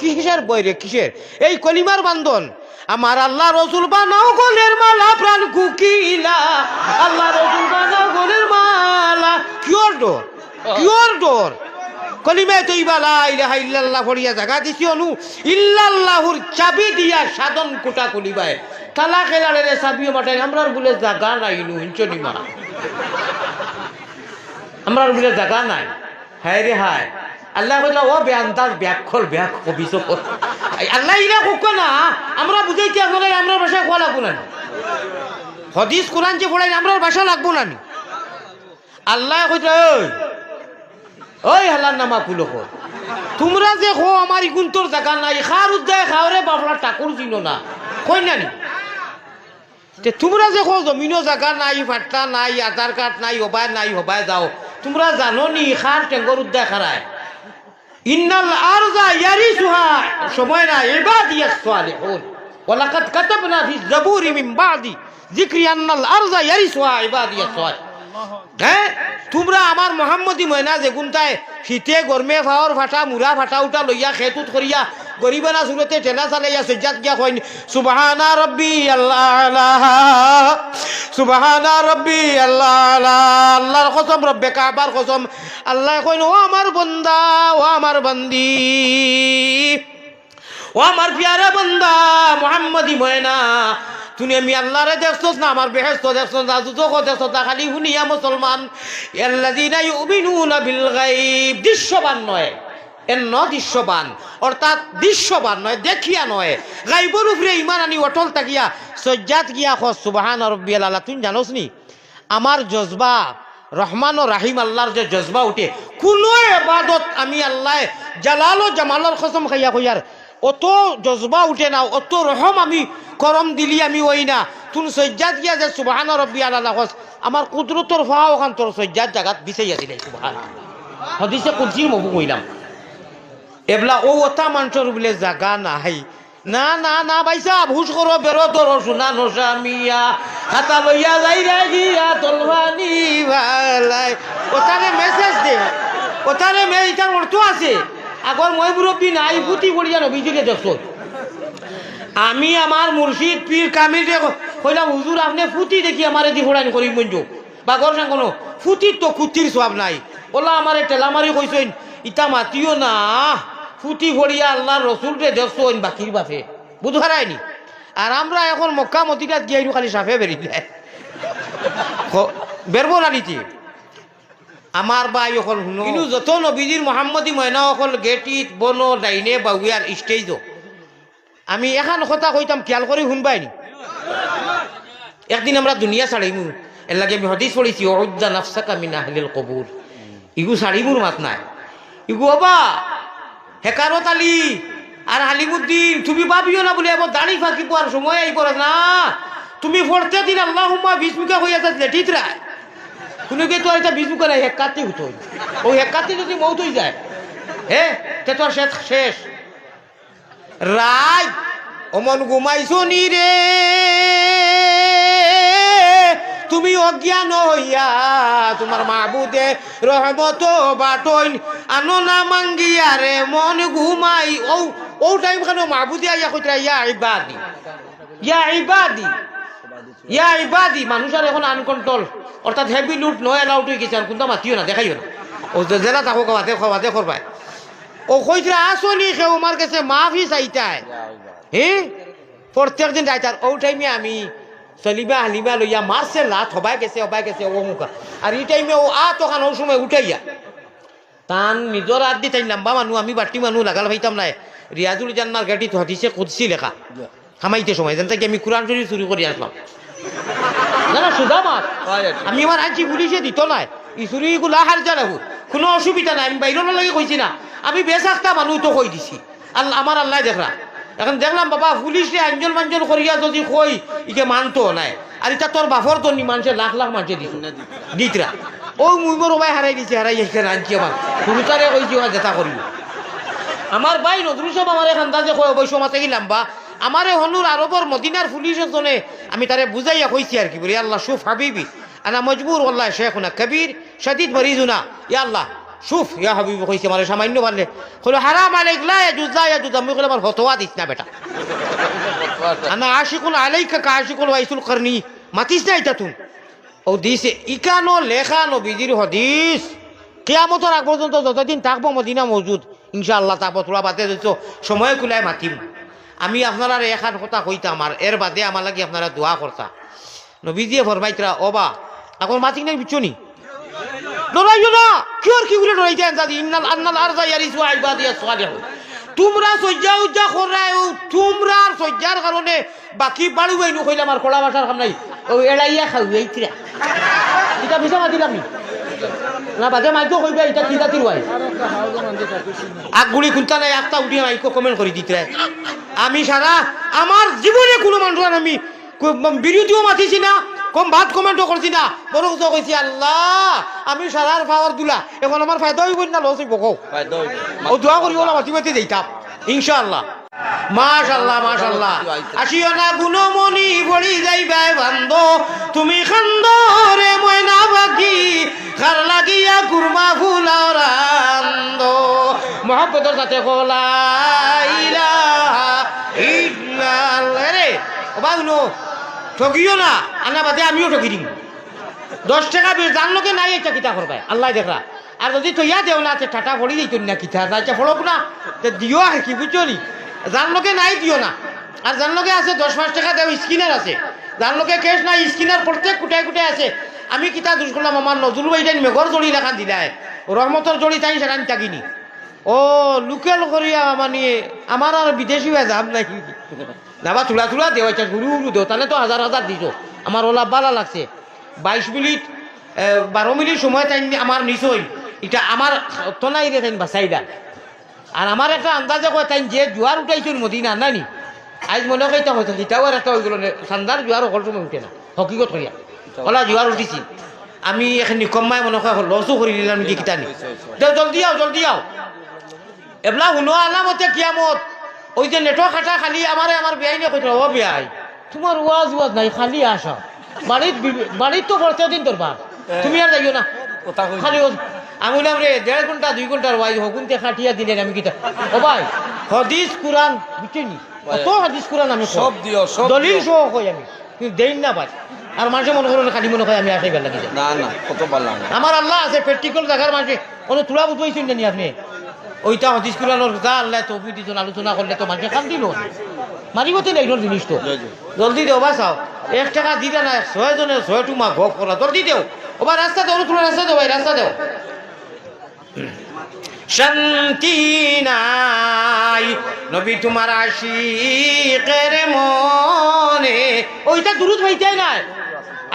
কিসের বই রে কিসের? এই কলিমার বান্ধন। আমার আল্লাহ রসুল বানাও গলের মালা, প্রাণ কুকিলা। আল্লাহ রসুল বানাও গলের মালা। কিয়র ডোর? কিয়র ডোর? কলিমে তো ইবালা ইলাহা ইল্লাল্লাহ জাগা দিছি অনু। ইল্লাল্লাহুর চাবি দিয়া সাধন কোটা কলিবায় তালা খেলারে রে চাবিও মাটাই আমরার বলে জাগা নাই নু হিঞ্চনি আমরার বলে জাগা নাই। হায় রে হায়। আল্লাহ বললা, ও বেআন্তাজ ব্যাকখল ব্যাক অভিযোগ আল্লাহ ইরা কুক না, আমরা বুঝাইতে আসলে আমরা ভাষায় কোয়া লাগবো না হদিস, কোরআন যে পড়াই আমরা ভাষা লাগবো না। আল্লাহ কইতে, ওই ওই হালার নামা কুলো তোমরা যে খো আমার ইগুন তোর জায়গা নাই। খার উদ্দায় খাওরে বাবলা টাকুর চিন না। কই না নি? তোমরা যে খো জমিনও জায়গা নাই ফাট্টা নাই, আধার কার্ড নাই হবাই নাই, হবাই যাও। তোমরা জানো নি, খার টেঙ্গর উদ্দায় খারায়। ইন্নাল আরজা ইয়ারিসুহা সময় না ইবাদিয়াস সালিহুন ওয়ালাকাদ কাতাবনা ফি যাবুরি মিন বাদি। যিকরি আন্নাল আরজা ইয়ারিসুহা ইবাদিয়াস সালিহ হ্যাঁ তোমরা আমার মোহাম্মদী ময়না যে তাই শীতে গরমে ফাওয়ার ফাটা মুরা ফাটা উঠা লইয়া খেতুত করিয়া গরিবানা সুরতে ঠেলা চালাইয়া সজ্জাত গিয়া কইন, সুবহানা রব্বি আল্লাহ সুবহানা রব্বি আল্লাহ আল্লাহর কসম, রব্বে কাবার কসম। আল্লাহ কইন, ও আমার বন্দা, ও আমার বান্দি, ও আমার পিয়ারা বন্দা, মোহাম্মদী ময়না, তুমি আমি আল্লাহরে দেখছ না, আমার বেহেস্ত দেখছ না দুজক দেখছ তা খালি শুনিয়া মুসলমান এল্লাদিনা ইউমিনুনা বিল গাইব দৃশ্যবান নয়। এর ন দৃশ্যবান, অর্থাৎ দৃশ্যবান নয়, দেখিয়া নয়। গাইবর উপরে ইমান আনি, অটল থাকিয়া, সজ্জাত গিয়া খ সুবাহান রব্বিয়াল আল্লাহ তুমি জানোস নি? আমার জজবা, রহমান ও রাহিম আল্লাহর যে জজবা উঠে কোনো এবাদত আমি আল্লাহ জালাল ও জামালর কসম খাইয়া কইয়ার অত জজবা উঠে না, অত রহম আমি করম দিলি আমি ওই না। তুন সজ্জাত গিয়া যে, সুবাহান রব্বি আল্লাহ কস আমার কুদরতর ফাও ওখান তোর সজ্জাত জাগাত বিচাইয়া দিলে সুবাহান হদিসে কুদ্সির মবু কইলাম এবলা ও ওটা মানুষের বলে জাগা নাই। না না না ভাইসা ভুষ করো বেরো তোর সোনা নসা মিয়া হাতা লইয়া যাই রে গিয়া তলবানি ভালাই। ওটারে মেসেজ দে। ওটারে মে ইটার অর্থ আছে। আগর মই মুরব্বী নাই ফুটি পড়িয়া নবীজিকে দেখছ আমি আমার মুর্শিদ পীর কামিল কইলাম হুজুর আপনি ফুটি দেখি আমার এদি ফোড়ানি করি মঞ্জু বা গর সাঙ্গনো ফুটির তো কুটির সব নাই। ওলা আমার টেলামারি কইসইন ইটা মাতিও না। ফুটি ভরিয়া আল্লাহর রসুলরে দেখছইন বাকির বাপে। বুঝু হারায়নি আর আমরা এখন মক্কা মতিরাত গিয়ে খালি সাফে বেরিলে বেরবো না নীতি আমার বাই অকল শুনো। কিন্তু যত নবীজির মোহাম্মদী ময়না অকল গেটিত, বন ডাইনে বাউয়ার স্টেজ আমি এখান কথা কইতাম খেয়াল করে শুনবাই নি একদিন আমরা দুনিয়া ছাড়িমু এর লাগে আমি হদিস পড়েছি অজ্জা নাফসাকা মিন আহলিল কবুর ইগু ছাড়িমুর মাত নাই। ইগু বাবা হেকারত আলী আর হালিমুদ্দিন, তুমি ভাবিও না বলে, এবার দাড়ি ফাঁকি পাওয়ার সময় আই পড়ে না। তুমি পড়তে দিন আল্লাহ হুম্মা বিষ্ণুকা হইয়া যাচ্ছে ঠিক রায় কোনোকে তো এটা বিষ্ণুকা নাই, হেকাতে হতো ও হেকাতে যদি মৌত হয়ে যায়, হে, তে তোর শেষ শেষ। রায়, অমন ঘুমাইছো নি রে? তুমি অজ্ঞান হইয়া তোমার মাহবুদে রহমত বাটইন আনো না মাঙ্গিয়া রে, মন ঘুমাই। ও ও টাইম খানো মাহবুদে আইয়া কইতরা ইয়া ইবাদি। ইয়া ইবাদি। ইয়া ইবাদি মানুষের এখন আনকন্ট্রোল অর্থাৎ হেভি লুট নয় এলাউট হয়ে গেছে, আর কোনটা মাতিও না, দেখাইও না। ও জেলা থাকো খাওয়াতে খাওয়াতে করবাই ও কইতরা আসনি কেউ আমার কাছে মাফি চাইতায়। হ্যাঁ প্রত্যেক দিন রাইতার, ও টাইমে আমি সলিমা হালিবা লইয়া মারছে লাত হবাই গেছে হবাই গেছে মুখা আর এই টাইমে ও আ তখন ও সময় উঠাইয়া তান নিজর আদ দি তাই লাম্বা মানুষ আমি বাটি মানুষ লাগাল ভাইতাম নাই রিয়াজুল জান্নার গাড়ি হাতিছে কুদসি লেখা খামাইতে সময় যেন থেকে আমি কোরআন শরীফ চুরি করে আসলাম না না সুদা মাত আমি আমার আনছি পুলিশে দিত নাই ই চুরি গুলা হার যা রাখো কোনো অসুবিধা নাই আমি বাইরের লাগে কইছি না আমি বেসাক্তা মানুষ তো কই দিছি আল্লাহ আমার আল্লাহ দেখরা এখন দেখলাম বাবা, পুলিশে আঞ্জন মাঞ্জন করিয়া যদি কই, ইকে মানতো নাই। আর এটা তোর বাফর তো নি মানুষে লাখ লাখ মানুষে দিত দিতরা। ও মুই মোর ভাই হারাই দিছে হারাই এখানে আনছি আমার গুরুতারে কইছি ওরা যেটা করিব আমার ভাই নজরুল সাহেব আমার এখান যে কয় অবশ্য মাতে গেলাম বা। আমারে হনুর আরবর মদিনার পুলিশ জনে আমি তারে বুঝাইয়া কইছি আর কি বলি আল্লাহ সুফ হাবিবি। আনা মজবুর আল্লাহ শেখুনা কবির শদীদ মরিজুনা ইয়া আল্লাহ। শুফ ইয়া হাবিব কইছে মানে সামান্য পারলে কইলো, হারাম আলাইক লা ইয়াজুজ ইয়াজুজ, আমি কইলাম, আমার ফতোয়া দিস না বেটা। আনা আশিকুল আলাইকা কা আশিকুল ওয়াইসুল করনি। মাতিস না এটা তুই। ও দিছে, ইকানো লেখা নবীজির হদিস। কেয়ামতর আগ পর্যন্ত যতদিন থাকব, মদিনা মজুদ। ইনশাআল্লাহ থাকব তোরা বাদে দিচ্ছ সময় কুলাই মাতিম। আমি আপনারা এখান কথা কইতাম, আর এর বাদে আমার লাগি আপনারা দোয়া করতা। নবীজিয়ে ফরমাইতরা ওবা এখন মাতিক নাই বিচনি ডরাইও না। কি আর কি বলে ডরাইতে আনসাদি ইন্নাল আন্নাল আরজা ইয়ারিসু ইবাদিয়া সালিহুন তোমরা সজ্জা উজ্জা করাই তোমরা সজ্জার কারণে বাকি বাড়ি বাইনু কইলে আমার কলা বাসার কাম নাই ও এড়াইয়া খাও এইতিরা এটা বিছা মাতি আমি? না, বাজে মাইকো কইবে এটা কি জাতির ওয়াই আগগুড়ি খুলতা নাই একটা উঠি মাইকো কমেন্ট করে দিতে আমি সারা আমার জীবনে কোনো মানুষ আমি বিরোধীও মাতিছি না। কম ভাত কমেন্টও করছি না বরং তো কইছি আল্লাহ আমি সারার পাওয়ার দুলা। এখন আমার ফায়দা হইব না লস হইব কও। ও দোয়া করি ওলা মাতি মাতি যাইতাম ইনশাআল্লাহ। মাশাল্লাহ মাশাল্লাহ আসিও না গুণমণি বড়ি যাইবাই বান্দ তুমি খান্দ রে ময়না বাকি খার লাগিয়া কুরমা ফুলাও রান্দ মহব্বতের সাথে কলা ইলাহা ইল্লাল্লাহ। রে ও বাগুনো ঠকিও না। আনা বাদে আমিও ঠকি দিম। দশ টাকা বেশ জানলোকে নাই এটা কিতা করবাই? আল্লাহ দেখা আর যদি তৈয়া দেও না, তে টাটা ভরি দিত না কিতা। যাইতে ফলক না, তে দিও আর কি বুঝছ নি জানলোকে নাই দিও না। আর জানলোকে আছে, দশ পাঁচ টাকা দেও স্কিনার আছে। জানলোকে কেস নাই স্কিনার প্রত্যেক কুটায় কুটায় আছে। আমি কিতা দুষ করলাম আমার নজরুল ভাই মেঘর জড়ি রাখান দিলাই রহমতর জড়ি তাই আমি থাকিনি। ও লোকেল করিয়া মানে আমার আর বিদেশি হয়ে যাম নাই। নাবা তুলা তুলা দেওয়া গুরু গুরু দেও তাহলে তো হাজার হাজার দিছো। আমার ওলা বালা লাগছে। বাইশ মিনিট বারো মিনিট সময় তাই আমার নিচই এটা আমার তো নাই রে তাই বাসাইডা আর আমার একটা আন্দাজে কয় তাই যে জোয়ার উঠাইছিল মদিনা নানি আজ মনে কইতা হয়তো গীতাও আর একটা হয়ে গেল সান্দার জোয়ার অকল সময় উঠে না। হকিকত করিয়া ওলা জোয়ার উঠিছি। আমি এখানে কমাই মনে হয় লসও করে নিলাম নাকি কিতানি? জলদি আও জলদি আও। এবলা শুনো আলামতে কিয়ামত। ওই যে নেটো খাটা খালি আমারে আমার বেআইনে কইতো ও বেআই তোমার ওয়াজ ওয়াজ নাই খালি আসা বাড়িত বাড়িত তো করতে দিন তোর বাপ। তুমি আর যাইও না। খালি আমি বললাম রে দেড় ঘণ্টা দুই ঘণ্টার ওয়াই হকুনতে খাটিয়া দিলেন আমি কিতা। ও ভাই হদিস কুরআন বুঝছেনি অত হাদিস কুরআন আমি সব দিও, সব দলিল সহ কই আমি। কিন্তু দেই না ভাই। আর মানুষে মনে করেন খালি মনে হয় আমি আসাই বেলা না না কত পারলাম আমার আল্লাহ আছে প্র্যাকটিক্যাল দেখার মাঝে কোনো তুলা বুঝবাইছেন জানি আপনি? ওইটা হদিস কুরানোর যা আল্লাহ তৌফিক আলোচনা করলে তো মানুষে কান দিল মারিবতে না এইগুলোর জিনিস তো। জলদি দেও বা চাও এক টাকা দিতে না ছয় জনে ছয় টুমা ভোগ করা জলদি দেও। ওবা রাস্তা দেও তোমার রাস্তা দেও ভাই রাস্তা দেও। শান্তি নাই নবী তোমার আশিকের মনে। ওইটা দুরুদ ভাইতাই নাই।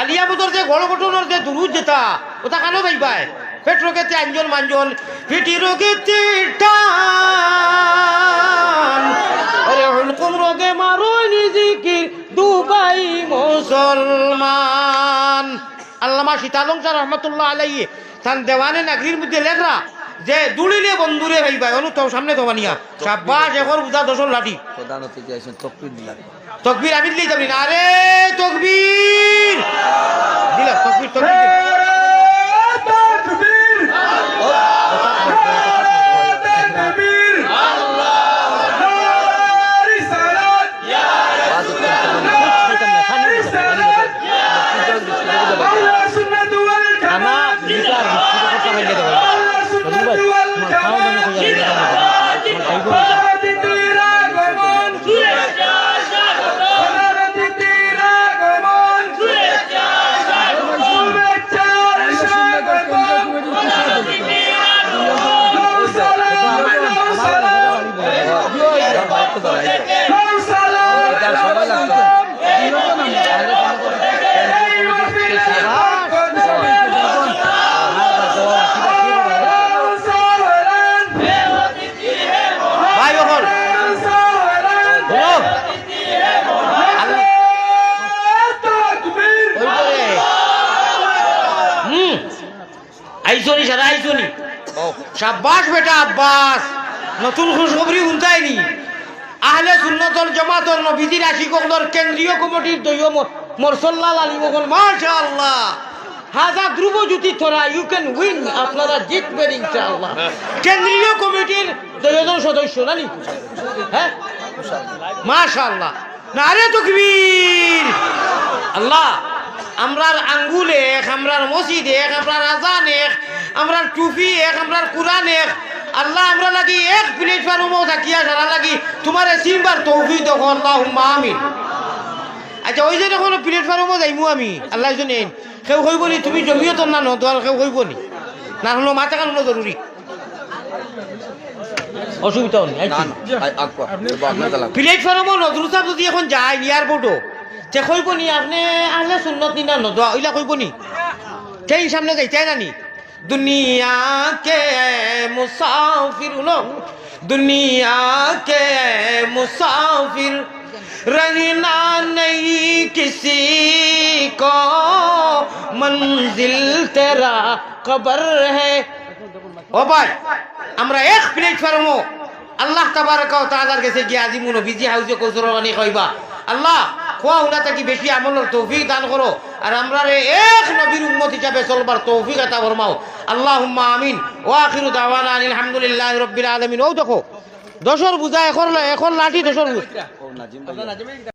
আলিয়া বুদর যে গড় ঘটনার যে দুরুদ যেটা ওটা কেন ভাইবাই পেট রোগেতে আঞ্জন মাঞ্জন পিটি রোগেতে টান। আরে হুলকুম রোগে মারো জিকির দুবাই মুসলমান। আল্লামা সীতালং স্যার রহমতুল্লাহ আলাই তান দেওয়ানে নাগরির মধ্যে লেখরা যে দুলিলে বন্ধুরে ভাইবাই অনু তো সামনে তো বানিয়া সাব্বাস এখন বুঝা দশর লাঠি। প্রধান অতিথি আছেন তকবির দিলাম তকবীর আমি দিলেই যাবি না। আরে তকবীর! দিলা তকবীর তকবীর। আইসনি সারা আইসনি। সাব্বাস বেটা আব্বাস, নতুন খুশখবরি শুনতাইনি। আহলে সুন্নতল জামাতর নবীজির আশিকগলর কেন্দ্রীয় কমিটির দৈব মরসল্লাল আলী মোগল, মাশাআল্লাহ। হাজা ধ্রুব জ্যোতি তোরা ইউ ক্যান উইন আপনারা জিতবেন ইনশাআল্লাহ। কেন্দ্রীয় কমিটির দুজন সদস্য নানি হ্যাঁ? মাশাআল্লাহ। নারে তকবীর। আল্লাহ আমরার আঙ্গুল এক আমরার মসজিদ এক আমরার আজান এক আমরার টুপি এক আমরার কোরআন এক। আল্লাহ আমরা লাগি এক প্লেট প্লেটফর্মও থাকিয়া সারা লাগি তোমার সিমবার তৌফিক দেখো আল্লাহ আমিন। আচ্ছা ওই যে দেখো প্লেটফর্মও যাইমু আমি আল্লাহ জনে কেউ কইব নি তুমি জমিও তোর না নতো আর কেউ কইব নি? না হলো মাথা কানো জরুরি। অসুবিধা নেই আপনার তালাক প্লেটফর্মও নজরুল সাহেব যদি এখন যায় এয়ারপোর্টও তে কইব নি আপনি আহলে সুন্নত নি না নদোয়া ওইলা কইব নি সেই সামনে যাই চাই না নি দুনিয়া কে মুসাফির লো দুনিয়া কে মুসাফির रहना नहीं किसी को मंजिल तेरा खबर है ও ভাই আমরা এক প্লেটফর্মও আল্লাহ তাবারকা ও তাআলার কাছে গিয়ে আজি মুনো বিজি হাউজে কৌসর বানি কইবা আল্লাহ খোয়া হুনা থাকি বেশি আমলের তৌফিক দান করো। আর আমরা এক নবীর উম্মত হিসাবে চলবার তৌফিক আতা ফরমাও। আল্লাহুম্মা আমিন। ওয়া আখিরু দাওয়ানা আনিল হামদুলিল্লাহি রাব্বিল আলামিন। ও দেখো, দশর বুঝা এখন এখন লাঠি দশর ও